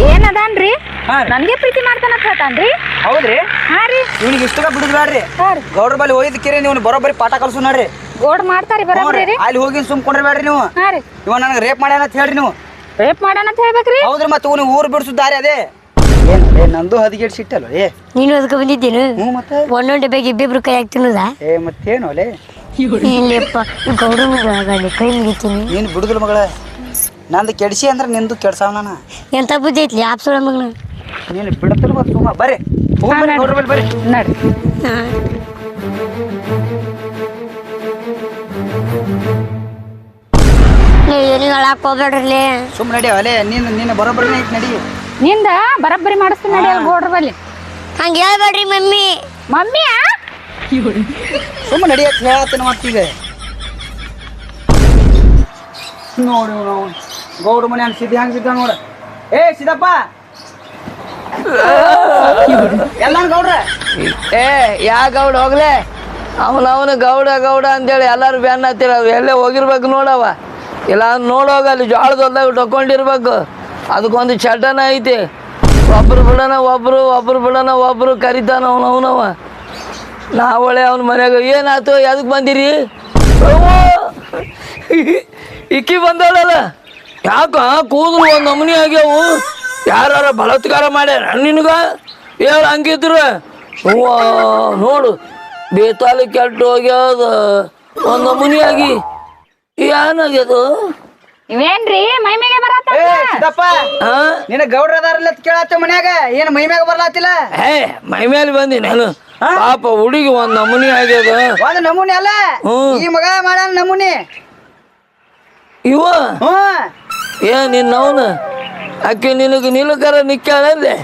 ಏನ್ ಅದಾನ್ರಿ. ನನಗೆ ಪ್ರೀತಿ ಮಾಡ್ತಾನ ಅಂತ ಹೇಳ್ತಾನ್ರಿ. ಹೌದ್ರಿ? ಹಾ ರೀ. ಇವ್ನಿಗೆ ಇಷ್ಟಗ ಬಿಡುದ್ ಬ್ಯಾಡ್ರಿ. ಹಾ ರೀ. ಗೌಡ್ರ ಬಲ್ಲಿ ಒಯ್ದಕ್ಕಿರಿ ನೀವು ಬರೋಬ್ಬರಿ ಪಾಠ ಕಲ್ಸು ನೋಡ್ರಿ. ಗೋಡ್ ಮಾಡ್ತಾರಿ ಬರೋಬ್ರಿ ಅಲ್ಲಿ ಹೋಗಿ ಸುಮ್ಕೊಂಡ್ರಿ ಬ್ಯಾಡ್ರಿ ನೀವು. ಹಾ ರೀ. ಇವ ನನಗೆ ರೇಪ್ ಮಾಡ್ಯಾನ ಅಂತ ಹೇಳ್ರಿ ನೀವು. ರೇಪ್ ಮಾಡ್ಯಾನ ಅಂತ ಹೇಳ್ಬೇಕ್ರಿ? ಹೌದ್ರಿ ಮತ್ತೆ ಊರ್ ಊರು ಬಿಡಿಸು ದಾರಿ ಅದೇ. ಏನ್ ಏ ನಂದು ಹದಿಗೆಡ್ ಸಿಟ್ಟಲ್ಲ ಏ? ನೀನು ಅದಕ್ಕೆ ಬಂದಿದ್ದೇನು? ಹ್ಞೂ ಮತ್ತೆ? ಒಂದೊಂದು ಡಬ್ಬೆಗೆ ಇಬ್ಬಿಬ್ರು ಕೈ ಹಾಕಿ ತಿನ್ನೋದಾ ಏ ಮತ್ತೇನು ಅಲೆ? ಇಲ್ಲಪ್ಪ ಗೌಡನಿಗೆ ಕೈ ಮುಗಿತೀನಿ. ನೀನು ಬಿಡುದಿಲ್ಲ ಮಗಳ. ನಂದು ಕೆಡ್ಸಿ ಅಂದ್ರೆ ನಿಂದು ಕೆಡ್ಸಾವ ನಾನು. ಎಂತ ಬುದ್ಧಿ ಐತ್ಲಿ ಆಪ್ಸೋಳ ಮಗನ ನೀನು ಬಿಡತ್ತಿಲ್ಲ ಮತ್ತೆ ಸುಮ್ಮ ಬರ್ರಿ. ಹೋಗ್ ಬರ್ರಿ ಗೌಡ್ರ ಬಲ್ಲಿ ಬರ್ರಿ. ನಡ್ರಿ ನೀವು ಏನಿಗೆ ಹೇಳಕ್ ಹೋಗ್ಬೇಡ್ರಿ ಸುಮ್ಮ ನಡಿ ಅಲೆ ನೀನು ನೀನು ಬರೋಬ್ಬರನೇ ಐತಿ ನಡಿ. ನಿಂದ ಬರಬ್ಬರಿ ಮಾಡಿಸ್ತೀನಿ ನಡಿ ಅಲ್ಲಿ ಗೋಡ್ರ ಬಲ್ಲಿ ಹಂಗೆ ಹೇಳ್ಬೇಡ್ರಿ ಮಮ್ಮಿ. ಮಮ್ಮಿಯಾ? ಸುಮ್ಮ ನಡಿ ಅಂತ ಹೇಳತ್ತೀನಿ ಮತ್ತೀಗ. ನೋಡಿ ನಾವು ಗೌಡ ಮನೆ ಹಂಗೆ ಸಿದ್ಧ ಹಂಗೆ ನೋಡ. ಏ ಸಿದ್ದಪ್ಪ. ಎಲ್ಲ ಗೌಡ್ರ? ಏ ಯಾ ಗೌಡ ಹೋಗ್ಲೆ? ಅವನವನು ಗೌಡ ಗೌಡ ಅಂತೇಳಿ ಎಲ್ಲರೂ ಬ್ಯಾನ್ ಹತ್ತಿರ. ಅವು ಎಲ್ಲೇ ಹೋಗಿರ್ಬೇಕು ನೋಡವ ಇಲ್ಲ ನೋಡೋಗ ಅಲ್ಲಿ ಜೋಳದ ಹೊಲ್ದಾಗ ಡೊಕ್ಕೊಂಡಿರ್ಬೇಕು ಅದಕ್ಕೊಂದು ಚಟನ ಐತಿ. ಒಬ್ರು ಬಿಡೋಣ, ಒಬ್ರು ಒಬ್ರು ಬಿಡೋಣ, ಒಬ್ರು ಕರಿತಾನ ಅವನವನವ ನಾವಳೆ ಅವನ ಮನೆಯಾಗ, ಏನಾಯ್ತು ಎದಕ್ಕೆ ಬಂದಿರಿ! ಇಕ್ಕಿ ಬಂದಳಲ್ಲ. ಯಾಕ, ಕೂದಲು ಒಂದು ನಮೂನಿ ಆಗ್ಯಾವು? ಯಾರ ಬಲತ್ಕಾರ ಮಾಡ್ಯಾರ ನಿನಗ? ಹೇಳ ಹಂಗಿದ್ರು? ಹೂವ ನೋಡು ಬೇತಾಲಿ ಕೆಟ್ಟು ಹೋಗ್ಯಾದ. ಒಂದು ನಮೂನಿ ಆಗಿ. ಏನಾಗ್ಯದು? ಇವೇನ್ರಿ? ಮೈ ಮೇಗೆ ಬರತ್ತ ನಿನ್ನ ಗೌಡ್ರ ಅದಾರಲ್ಲ ಅಂತ ಕೇಳತ್ತ ಮನ್ಯಾಗ ಏನು ಮೈ ಮ್ಯಾಗ ಬರ್ಲಾತಿಲ್ಲ? ಹೇ ಮೈ ಮೇಲೆ ಬಂದಿ ನಾನು. ಪಾಪ ಹುಡುಗಿ ಒಂದ್ ನಮೂನಿ ಆಗ್ಯದ. ಒಂದು ನಮೂನಿ ಅಲ್ಲ? ಈ ಮಗ ಮಾಡ ನಮೂನಿ. ಇವ? ಏ ನಿನ್ನವನು ಅಕ್ಕಿ ನಿನಗೆ ನಿಲಕರ ನಿಕ್ಕಾಳಲ್ಲೇ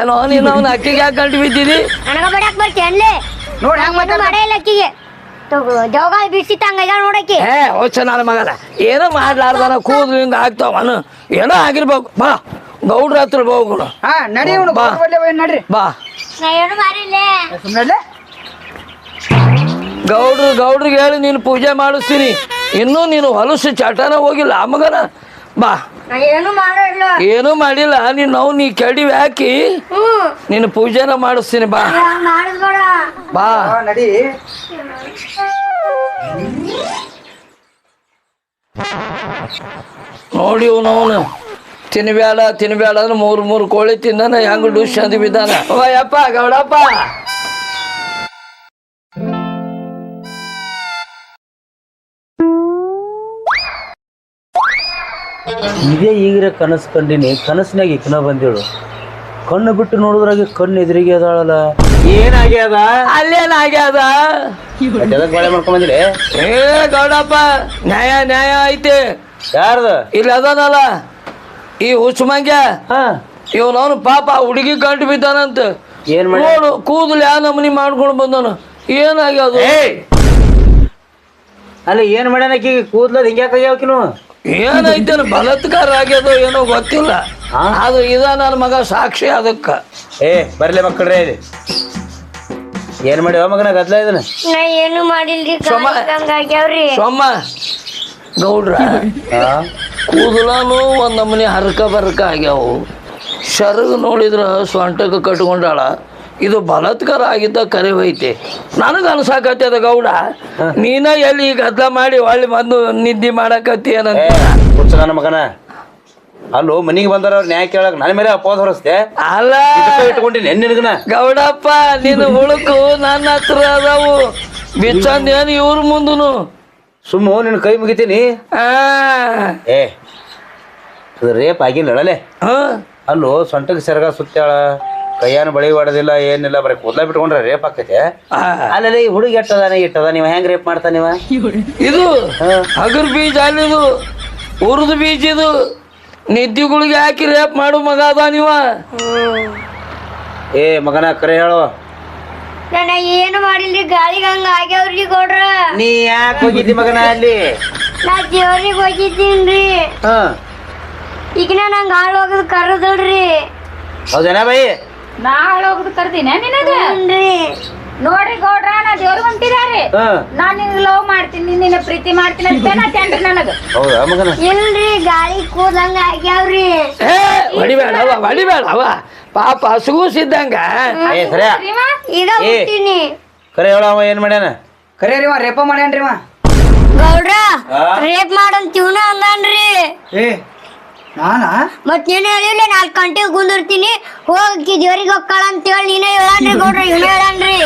ಏನೋ ನೀನು ಅವನು ಅಕ್ಕಿಗೆ ಯಾಕೆ ಕಂಡು ಬಿದ್ದಿದಿ? ನೋಡಿ ಹೆಂಗ್ ಮಾತಾಡ ಮಾಡೇ ಅಕ್ಕಿಗೆ. ತಗೋ ಜೋಗ ಬಿಸಿ ತಂಗ ನೋಡಕ್ಕೆ. ಏ ಹೊಚ್ಚ ನನ್ನ ಮಗನ ಏನೋ ಮಾಡ್ಲಾರ್ದನ ಕೂದಲಿಂದ ಹಿಂಗೆ ಆಗ್ತಾವನು ಏನೋ ಆಗಿರ್ಬೇಕು. ಬಾ ಗೌಡ್ರ ಹತ್ರ ಹೋಗೋಣ. ಹಾ ನಡಿ ಇವ್ನು ಬಾ. ನಡ್ರಿ. ಬಾ. ಏನು ಮಾಡಿಲ್ಲ? ಸುಮ್ಮನೆ ಗೌಡ್ರು ಗೌಡ್ರಿಗೆ ಹೇಳಿ ನೀನು ಪೂಜೆ ಮಾಡಿಸ್ತೀನಿ. ಇನ್ನೂ ನೀನು ಹೊಲಸು ಚಟನ ಹೋಗಿಲ್ಲ ಆ ಮಗನ. ಬಾ. ಏನು ಮಾಡಿಲ್ಲ ಏನೂ ಮಾಡಿಲ್ಲ. ನೀನು ನಾವು ನೀ ಕೆಡಿವಿ ಹಾಕಿ ನಿನ್ನ ಪೂಜೆನ ಮಾಡಿಸ್ತೀನಿ ಬಾ. ಬಾ. ನಡಿ. ನೋಡಿ ಅವನು. ತಿನ್ಬೇಡ ತಿನ್ಬೇಡ ಅಂದ್ರೆ ಮೂರು ಮೂರು ಕೋಳಿ ತಿಂದಾನ ಹೆಂಗ್ ಡುಶ್ ಅಂದ್ ಬಿದ್ದಾನ. ಓ ಯಪ್ಪ ಗೌಡಪ್ಪ. ಇದೇ ಈಗಿರ ಕನಸು ಕಂಡಿನಿ ಕನಸಿನಾಗ ಇಕ್ನ ಬಂದೇಳು. ಕಣ್ಣು ಬಿಟ್ಟು ನೋಡಿದ್ರಾಗೆ ಕಣ್ಣು ಎದುರಿಗೆ ಅದಾಳಲ್ಲ. ಏನಾಗ್ಯದ? ಅಲ್ಲೇನಾಗ್ಯದ? ಬಾಳೆ ಮಾಡ್ಕೊಂಡ್ ಬಂದಿರಿ. ಏ ಗೌಡಪ್ಪ ನ್ಯಾಯ ನ್ಯಾಯ ಐತಿ. ಯಾರ್ದ? ಇಲ್ಲಿ ಅದನಲ್ಲ ಈ ಹುಚ್ಚಮಂಗ್ಯ. ಹಾ. ಇವನವನು ಪಾಪ ಹುಡುಗಿ ಗಂಟು ಬಿದ್ದಾನಂತ. ಏನ್ ಮಾಡಿ ನೋಡು ಕೂದಲು ಯಾವ ನಮನಿ ಮಾಡ್ಕೊಂಡು ಬಂದನು. ಏನಾಗ್ಯದ? ಅಲ್ಲ ಏನ್ ಮಾಡ್ಯಾನ ಕೂದ್ಲದ ಹಿಂಗ್ಯಾಕ ಹಿಂಗ್ಯಾಕಾಗ್ಯಾವಕಿನು ಏನೈತೇನು ಬಲತ್ಕಾರ ಆಗ್ಯದೋ ಏನೋ ಗೊತ್ತಿಲ್ಲ? ಅದು ಇದ ನನ್ನ ಮಗ ಸಾಕ್ಷಿ ಅದಕ್ಕ. ಏ ಬರ್ಲಿ ಮಕ್ಕಳ್ರೆ ಇಲ್ಲಿ ಏನ್ ಮಾಡ್ಯಾವ ಮಗನ ಗದ್ಲ ಇದನ್ನ? ನಾ ಏನು ಮಾಡಿಲ್ರಿ? ಸೋಮ ಹಂಗಾಗ್ಯಾವ್ರಿ ಸೊಮ್ಮ ಗೌಡ್ರ ಕೂದಲಾನು ಒಂದ್ ನಮೂನಿ ಹರಕ ಬರ್ಕ ಆಗ್ಯಾವು. ಶರಗ್ ನೋಡಿದ್ರ ಸೊಂಟಕ್ಕೆ ಕಟ್ಕೊಂಡಾಳ. ಇದು ಬಲಾತ್ಕಾರ ಆಗಿದ್ದ ಕರೆ ಹೋಯ್ತಿ. ನನಗ ಅನ್ಸಾಕತ್ತದ ಗೌಡ. ನೀನ ಎಲ್ಲಿ ಈ ಗದ್ಲ ಮಾಡಿ ಒಳ್ಳೆ ಬಂದು ನಿದ್ದೆ ಮಾಡಕತ್ತಿ ಏನಂತ ಹುಚ್ಚ ನನ್ನ ಮಗನ. ಅಲ್ಲೋ ಮನಿಗೆ ಬಂದಾರ ಅವ್ರ ನ್ಯಾಯ ಕೇಳಕ್ ನನ್ನ ಮೇಲೆ ಅಪೋದ ಹೊರಸ್ತೆ ಅಲ್ಲ. ಇಟ್ಕೊಂಡಿನಿ ನಿನಗನ? ಗೌಡಪ್ಪ ನಿನ್ನ ಹುಳುಕು ನನ್ನ ಹತ್ರ ಅದಾವು. ಬಿಚ್ಚಂದೇನು ಇವ್ರ ಮುಂದನು? ಸುಮ್ಮು ನಿನ್ನ ಕೈ ಮುಗಿತೀನಿ. ಏ ರೇಪ್ ಆಗಿಲ್ಲ ಅಳಲೆ. ಹ? ಅಲ್ಲೋ ಸೊಂಟಕ್ಕೆ ಸೆರಗ ಸುತ್ತಾಳ. ಕೈಯಾನ ಬಳಿ ಹೊಡೆದಿಲ್ಲ ಏನಿಲ್ಲ ಬರೀ ಕೂದಲ ಬಿಟ್ಕೊಂಡ್ರೆ ರೇಪ್ ಆಕೈತೆ. ಅಲ್ಲಲ್ಲಿ ಈ ಹುಡುಗಿ ಎಟ್ಟದಾನೆ ಇಟ್ಟದ ನೀವು ಹೆಂಗ್ ರೇಪ್ ಮಾಡ್ತಾ ನೀವ? ಇದು ಹಗರ್ ಬೀಜ ಅಲ್ಲಿದು ಉರ್ದು ಬೀಜ ಇದು. ನಿದ್ದಿಗಳಿಗೆ ಹಾಕಿ ರೇಪ್ ಮಾಡು ಮಗ ಅದ ನೀವ. ಏ ಮಗನ ಕರೆ ಹೇಳು. ನನ ಏನು ಮಾಡಿಲ್ರಿ ಗಾಳಿಗೆ ಹಂಗ ಆಗ್ಯಾವ್ರಿ ಗೌಡ್ರ. ನೀ ಯಾಕೆ ಹೋಗಿದ್ದಿ ಮಗನ ಅಲ್ಲಿ? ನಾ ದೇವ್ರಿಗೆ ಹೋಗಿದ್ದೀನ್ರಿ. ಹಾ. ಈಗ ನಂಗೆ ಹಾಳು ಹೋಗೋದು ಕರೆದಳ್ರಿ. ಹೌದೇನಾ ಬೈ ನಾ ಕರ್ದಿನ ನಿನಗ? ನೋಡ್ರಿ ಗೌಡ್ರ ನಾ ದೇವ್ರ ಹೊಂಟಿದಾರಿ ನಾ ನಾನ್ ನಿನ್ ಲವ್ ಮಾಡ್ತೀನಿ ನಿನ್ನ ಪ್ರೀತಿ ಮಾಡ್ತೀನಿ ಅಂತ ನಾ ನನಗ. ಹೌದಾ ಮಗನ? ಇಲ್ರಿ ಗಾಳಿ ಕೂದಂಗ ಆಗ್ಯಾವ್ರಿ. ಪಾಪ ಹಸುಗೂಸಿದ್ದಂಗ. ಏ ಏ. ಹುಟ್ಟಿನಿ. ಕರೆ ಹೇಳವ ಏನ್ ಮಾಡ್ಯಾನ? ಕರೆ ರೀ ರೇಪ ಗೌಡ್ರ ರೇಪ್ ಮಾಡಂತೀವ್ನ ಅಂದಾನ್ರಿ. ಏ ನಾನಾ? ಮತ್ ನೀನೇ ಹೇಳಿಲ್ಲ ನಾಲ್ಕು ಗಂಟೆಗೆ ಕುಂದಿರ್ತೀನಿ. ಹೋಗಿ ದೇವ್ರಿಗೆ ಹೋಗ್ಕಳ ಅಂತ ಹೇಳಿ ನೀನೇ ಹೇಳನ್ರಿ ಗೌಡ್ರ ಇವನೇ ಹೇಳನ್ರಿ.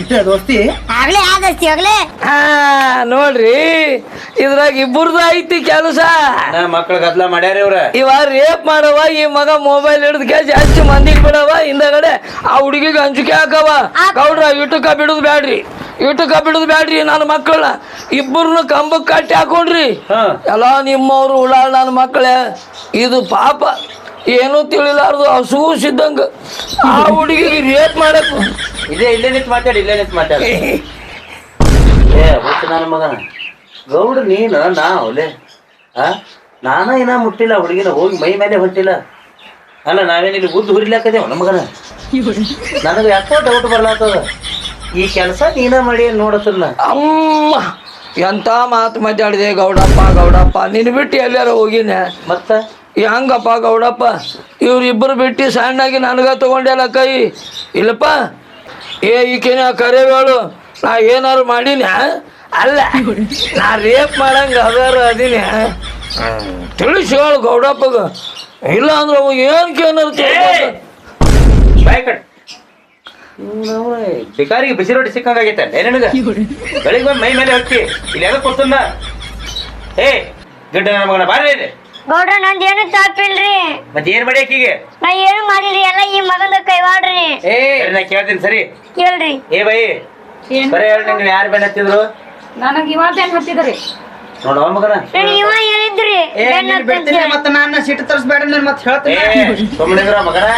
ಇಟ್ಟ ದೋಸ್ತಿ? ಆಗ್ಲೇ ಆದಸ್ತಿ ಆಗ್ಲೇ. ಹಾ ನೋಡ್ರಿ ಇದ್ರಾಗ ಇಬ್ಬರದು ಐತಿ ಕೆಲಸ. ಮಕ್ಳ ಗದ್ಲ ಮಾಡ್ಯಾರ ಇವ್ರ. ಇವ ರೇಪ್ ಮಾಡವ ಈ ಮಗ ಮೊಬೈಲ್ ಹಿಡಿದು ಜಾಸ್ತಿ ಹಚ್ಚಿ ಮಂದಿಗೆ ಬಿಡವ ಹಿಂದಗಡೆ ಆ ಹುಡುಗಿಗೆ ಹಂಚಿಕೆ ಹಾಕವ. ಗೌಡ್ರ ಇಟುಕ ಬಿಡುದು ಬ್ಯಾಡ್ರಿ. ಇಟುಕ ಬಿಡುದು ಬ್ಯಾಡ್ರಿ ನನ್ನ ಮಕ್ಕಳ. ಇಬ್ಬರನ್ನ ಕಂಬಕ್ಕೆ ಕಟ್ಟಿ ಹಾಕೊಂಡ್ರಿ. ಹಾ. ಎಲ್ಲ ನಿಮ್ಮವ್ರು ಉಳಾಳ ನನ್ನ ಮಕ್ಕಳೇ ಇದು ಪಾಪ. ಏನೂ ತಿಳಿಲಾರ್ದು ಹಸುಗೂಸಿದ್ದಂಗ ಆ ಹುಡುಗಿಗೆ ರೇಟ್ ಮಾಡಕ್ ಇದೇ ಇಲ್ಲೇ ನಿಂತು ಮಾತಾಡಿ ಇಲ್ಲೇ ನಿಂತು ಮಾತಾಡಿ. ಏ ಹುಚ್ಚ ನನ್ನ ಮಗನ. ಗೌಡ ನೀನು ನಾ ಅವಲೇ. ಆ? ನಾನ ಏನ ಮುಟ್ಟಿಲ್ಲ ಹುಡುಗಿನ ಹೋಗಿ ಮೈ ಮೇಲೆ ಹೊಟ್ಟಿಲ್ಲ ಅಲ್ಲ ನಾವೇನಿಲ್ಲಿ ಉದ್ದು ಬುದ್ಧಿ ಹುರಿಲಾಕದೇವ ನಮ್ಮ ಮಗನ? ನನಗೆ ಯಾಕೋ ಡೌಟ್ ಬರ್ಲಾತದ ಈ ಕೆಲಸ ನೀನ ಮಾಡಿ ನೋಡತ್ತಲ್ಲ ಅಮ್ಮ ಎಂತ ಮಾತು ಮಾತಾಡಿದೆ ಗೌಡಪ್ಪ ಗೌಡಪ್ಪ? ನಿನ್ ಬಿಟ್ಟು ಎಲ್ಲಾರ ಹೋಗಿನ ಮತ್ತ? ಹೆಂಗಪ್ಪ ಗೌಡಪ್ಪ? ಇವ್ರಿಬ್ರು ಬಿಟ್ಟು ಸಣ್ಣಾಗಿ ನನಗ ತಗೊಂಡೆಲ್ಲ ಕೈ? ಇಲ್ಲಪ್ಪ ಏ ಈಕಿನ ಕರೆವೇಳು ನಾ ಏನಾರು ಮಾಡಿನ? ಅಲ್ಲ ನಾ ರೇಪ್ ಮಾಡಂಗ ಅದಾರು ಅದೀನಿ? ತಿಳಿಸಿ ಹೇಳು ಗೌಡಪ್ಪಗ. ಇಲ್ಲ ಅಂದ್ರೆ ಅವ ಕೇನಾರು ಏನಾರು ಬಿಕಾರಿಗೆ ಬಿಸಿ ರೊಟ್ಟಿ ಸಿಕ್ಕಂಗಾಗೈತೆ ಏನೇನು ಬೆಳಿಗ್ಗೆ ಬಂದು ಮೈ ಮೇಲೆ ಹತ್ತಿ ಇಲ್ಲಿ ಯಾಕೆ ಕೊಡ್ತಂದ ಏ ಗಿಡ್ಡ ನನ್ನ ಮಗನ ಬಾರಿ ಇದೆ. ಗೌಡ್ರ ನಂದ್ ಏನು ತಾಪಿಲ್ರಿ ಮತ್ತೆ ಏನ್ ಮಾಡಿ ಆಕಿಗೆ? ನಾ ಏನು ಮಾಡಿಲ್ರಿ ಎಲ್ಲ ಈ ಮಗಂದ ಕೈವಾಡ್ರಿ ಏ. ನಾ ಕೇಳ್ತೀನಿ ಸರಿ. ಕೇಳ್ರಿ. ಏ ಬೈ ಏನ್? ಸರಿ ಹೇಳಿ ನಿಂಗೆ ಯಾರು ಬೆನ್ನ ಹತ್ತಿದ್ರು? ನನಗ್ ಇವತ್ತೇನ್ ಹತ್ತಿದ್ರಿ. ನೋಡು ಮಗನ. ನನ್ ಇವ ಹೇಳಿದ್ರಿ ಏ ಬೆನ್ನ ನೀನ್ ಬಿಡ್ತೀನಿ ಮತ್ತೆ ನಾನು ಸಿಟ್ಟು ತರಿಸ್ಬೇಡ ನಾನು ಮತ್ತೆ ಏ ಹೇಳ್ತೀನಿ ಸುಮ್ಮನಿದ್ರ ಮಗನ.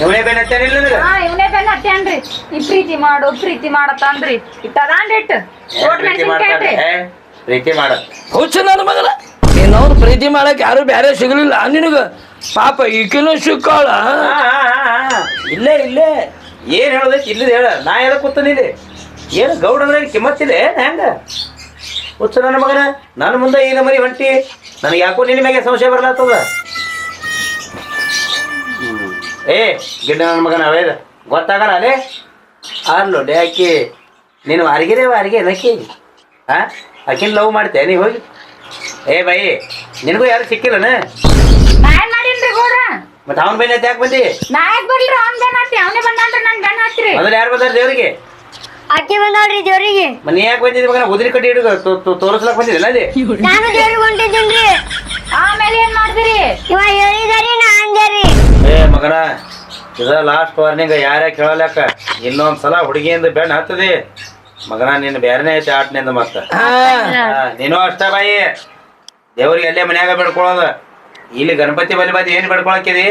ಇವನೇ ಬೆನ್ನ ಹತ್ತಾನಿಲ್ಲ ನಿನಗ? ಹಾ ಇವನೇ ಬೆನ್ನ ಹತ್ತೇನ್ರಿ ಈ ಪ್ರೀತಿ ಮಾಡು ಪ್ರೀತಿ ಮಾಡತ್ತಂದ್ರಿ ಇಟ್ಟದಾನ್ರಿ ಇಟ್ಟು. ರೋಡ್ ಪ್ರೀತಿ ಮಾಡ್ತಾನೆ. ಏ, ಪ್ರೀತಿ ಮಾಡ. ಹುಚ್ಚ ನನ್ನ ಮಗನ. ನೀನವ್ರು ಪ್ರೀತಿ ಮಾಡಕ್ ಯಾರು ಬೇರೆ ಸಿಗಲಿಲ್ಲ. ನಿನಗ ಪಾಪ ಈಕಿನೂ ಸಿಕ್ಕಾಳ. ಇಲ್ಲೇ ಇಲ್ಲೇ. ಏನ್ ಹೇಳೋದೈತಿ? ಇಲ್ಲದ ಹೇಳ. ನಾ ಹೇಳ ಕೂತನಿಲ್ಲಿ ಏನು ಗೌಡ ಅಂದ್ರೆ ಕಿಮ್ಮತ್ತಿದೆ ಹೆಂಗ? ಹುಚ್ಚ ನನ್ನ ಮಗನ. ನನ್ನ ಮುಂದೆ ಈ ಮರಿ ಹೊಂಟಿ ನನಗೆ ಯಾಕೋ ನಿನ್ನ ಮ್ಯಾಗೆ ಸಂಶಯ ಬರ್ಲಾತದ? ಏ ಗಿಡ್ಡ ನನ್ನ ಮಗನ ಅವೇದ ಗೊತ್ತಾಗಲ್ಲ ಅದೇ ಡೇ ಆಕಿ ನೀನು ವಾರಿಗಿರೇ ವಾರಿಗೆ ಏನಕ್ಕಿ ಹಾ ಆಕಿನ ಲವ್ ಮಾಡ್ತೇ ನೀ ಹೋಗಿ. ಏ ಬೈ ನಿನಗೂ ಯಾರು ಸಿಕ್ಕಿಲ್ಲನ? ಮತ್ತೆ ಅವನ ಬೇನೆ ಯಾಕೆ ಬಂದಿ? ನಾ ಯಾಕೆ ಅವ್ನ್ ಬೆನ್ ಬೆನ್ ಹತ್ತಿರಿ. ಮೊದಲು ಯಾರು ಬಂದಾರ ದೇವರಿಗೆ? ಆಕಿ ಬಂದವ್ರಿ ದೇವ್ರಿಗೆ. ಮನೆ ಯಾಕೆ ಬಂದಿದ್ದೆ ಮಗನ? ಉದಿರಿ ಕಟ್ಟಿ ಹಿಡಿದು ತೋರಿಸ್ಲಕ್ ಬಂದಿದೆ ಅಲ್ಲಿ? ನಾನು ದೇವ್ರಿಗೆ ಆಮೇಲೆ ಏನ್ ಮಾಡ್ತೀರಿ? ಇವ ಹೇಳಿದಾರಿ ನಾ ಅಂದೇರಿ. ಏ ಮಗನ ಇದ ಲಾಸ್ಟ್ ವಾರ್ನಿಂಗ್ ಯಾರ್ಯಾರ ಕೇಳಲಕ್ಕ ಇನ್ನೊಂದ್ ಸಲ ಹುಡುಗಿಯಿಂದ ಬೆಣ್ಣ ಹತ್ತದಿ. ಮಗನ ನಿನ್ನ ಬೇರೆನೇ ಐತಿ ಆಟನಿಂದ ಮತ್ತ. ಹಾ. ನೀನು ಅಷ್ಟ ಬಾಯಿ. ದೇವ್ರಿಗೆ ಅಲ್ಲೇ ಮನ್ಯಾಗ ಬೆಡ್ಕೊಳೋದು ಇಲ್ಲಿ ಗಣಪತಿ ಬಲಿ ಬದಿ ಏನ್ ಬೆಡ್ಕೊಳಕಿದಿ?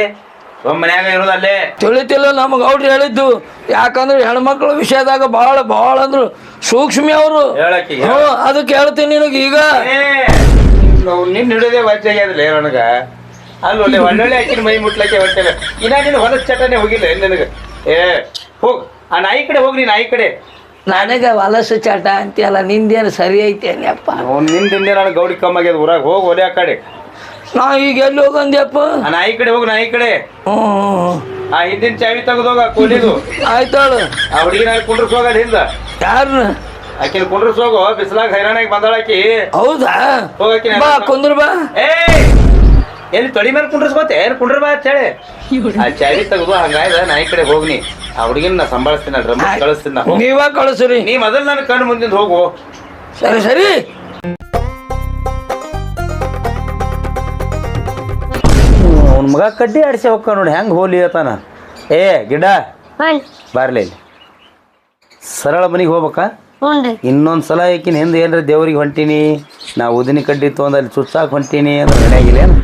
ಒಮ್ಮೆ ಮನ್ಯಾಗ ಇರೋದು ಅಲ್ಲೇ. ತಿಳಿತಿಲ್ಲ ನಮಗ ಅವ್ರು ಹೇಳಿದ್ದು. ಯಾಕಂದ್ರೆ ಹೆಣ್ಮಕ್ಳ ವಿಷಯದಾಗ ಬಹಳ ಬಹಳ ಅಂದ್ರು ಸೂಕ್ಷ್ಮಿ ಅವರು. ಹೇಳಕ್ಕಿ ಹ್ಞೂ ಅದಕ್ಕೆ ಹೇಳ್ತೀನಿ ನಿನಗೆ ಈಗ ನಿನ್ನ ಹಿಡಿದೇ ವಜ್ಜಾಗ್ಯದಲ್ಲ ನನಗ? ಅಲ್ಲಿ ಒಳ್ಳೆ ಒಳ್ಳೊಳ್ಳೆ ಹಾಕಿನ ಮೈ ಮುಟ್ಲಕ್ಕೆ ಹೊಟ್ಟೆಲ್ಲ ಇನ್ನ ನೀನು ಹೊಲದ ಚಟನೆ ಹೋಗಿಲ್ಲ ನಿನಗೆ? ಏ ಹೋಗ್. ಆ ನಾಯಿ ಕಡೆ ಹೋಗಿ ನೀ ನಾಯಿ ಕಡೆ. ನನಗೆ ವಲಸು ಚಟ ಅಂತೀಯಲ್ಲ ನಿಂದೇನು ಸರಿ ಐತೇನಪ್ಪ? ಅವ್ನು ನಿಂದಿಂದ ನಾನು ಗೌಡಿ ಕಮ್ಮ ಆಗ್ಯದ ಊರಾಗ ಹೋಗಿ ಒಲೆ ಆ ಕಡೆ. ನಾ ಈಗ ಎಲ್ಲಿ ಹೋಗಂದ್ಯಪ್ಪ? ಆ ನಾಯಿ ಕಡೆ ಹೋಗಿ ನಾಯಿ ಕಡೆ. ಹ್ಞೂ ಆ ಹಿಂದಿನ ಚಾವಿ ತೆಗೆದೋಗ ಕೂಲಿದು. ಆಯ್ತಾಳು ಆ ಹುಡುಗಿನ ಕುಂಡ್ರಸ್ ಹೋಗ ಅಲ್ಲಿ ಹಿಂದ. ಯಾರನ್ನ ಆಕಿನ ಕುಂಡ್ರಸ್ ಹೋಗು ಬಿಸಿಲಾಗ ಹೈರಾಣಾಗಿ ಬಂದಾಳಾಕಿ ಹೌದಾ? ಹೋಗಕ್ಕೆ ಬಾ ಕುಂದ್ರ ಬಾ. ಏ ಎಲ್ಲಿ ತೊಳಿ ಮೇಲೆ ಕುಂಡ್ರಸ್ಕೋತೆ ಏನು ಕುಂಡ್ರ ಬಾ ಅಂತ ಹೇಳಿ. ಆ ಚಾವಿ ತೆಗೆದು ಹಂಗಾಯ್ದ ನಾಯಿ ಕಡೆ ಹೋಗ್ನಿ. ಆ ಹುಡುಗಿನ ನಾ ಸಂಭಾಳಿಸ್ತೀನಿ ಅಲ್ರ ಕಳಿಸ್ತೀನಿ ನಾ ಹೋಗ್. ನೀವ ಕಳಿಸ್ರಿ. ನೀ ಮೊದಲು ನನ್ನ ಕಣ್ಣು ಮುಂದಿಂದ ಹೋಗು. ಸರಿ ಸರಿ. ಅವ್ನ ಮಗ ಕಡ್ಡಿ ಆಡಿಸಿ ಹೋಗ್ಕ ನೋಡಿ ಹೆಂಗೆ ಹೋಲಿ ಅತಾನ? ಏ ಗಿಡ. ಬರ್ಲಿ ಇಲ್ಲಿ. ಸರಳ ಮನೆಗೆ ಹೋಗ್ಬೇಕಾ? ಇನ್ನೊಂದು ಸಲ ಈಕಿನ ಹಿಂದೆ ಏನ್ರ ದೇವ್ರಿಗೆ ಹೊಂಟೀನಿ ನಾ ಉದಿನ ಕಡ್ಡಿ ತೊಗೊಂಡು ಅಲ್ಲಿ ಚುಚ್ಚಾಕ್ ಹೊಂಟೀನಿ ಅಂದ್ರೆ ನಡೆಯಾಗಿಲ್ಲ ಏನು?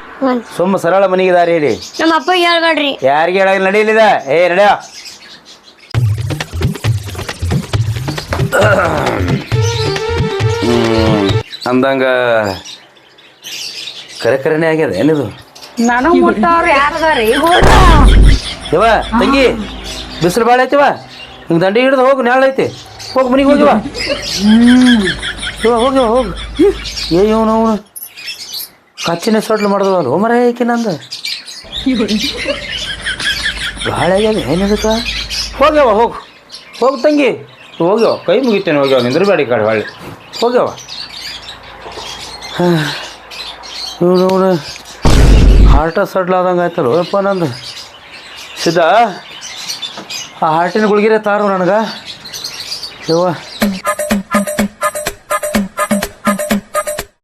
ಸುಮ್ಮ ಸರಳ ಮನೆಗೆ ದಾರಿ ಹೇಳಿ ನಮ್ಮ ಅಪ್ಪ ಹೇಳ್ಬೇಡ್ರಿ. ಯಾರಿಗೆ ಹೇಳ ನಡೀಲಿದ ಏ ನಡೆಯ. ಅಂದಂಗ ಕರೆ ಕರೆನೇ ಆಗ್ಯದ ಏನಿದು? ನಾನು ಮುಟ್ಟವ್ರು ಯಾರದಾರಿ ಗೌಡ್ರ ಯವ ತಂಗಿ ಬಿಸಿಲು ಭಾಳ ಐತಿವ ಹಿಂಗೆ ದಂಡಿ ಹಿಡಿದು ಹೋಗು ನಾಳೆ ಐತಿ. ಹೋಗಿ ಮನೆಗೆ ಹೋಗಿವ ಇವ ಹೋಗಿವ ಹೋಗಿ ಏ ಇವನು ಅವನು. ಕಚ್ಚಿನ ಸೊಟ್ಲು ಮಾಡ್ದವಲ್ಲ ಹೋಮರ ಏಕೆ ನಂದು? ಭಾಳ ಆಗ್ಯದ ಏನಿದಕ್ಕ ಹೋಗ್ಯವ ಹೋಗು ಹೋಗಿ. ತಂಗಿ. ಹೋಗ್ಯವ ಕೈ ಮುಗಿತೇನೆ ಹೋಗ್ಯವ ನಿಂದ್ರಬೇಡಿ ಈ ಕಡೆ ಹೊಳ್ಳಿ. ಹೋಗ್ಯವ ಇವನು ಅವನು. ಹಾರ್ಟ ಸಡ್ಲಾದಂಗೆ ಆಯ್ತಲ್ಲ ಯಪ್ಪ ನಂದು. ಸಿದ್ಧ ಆ ಹಾರ್ಟಿನ ಗುಳಿಗಿರೆ ತಾರು ನನಗೆ? જુઓ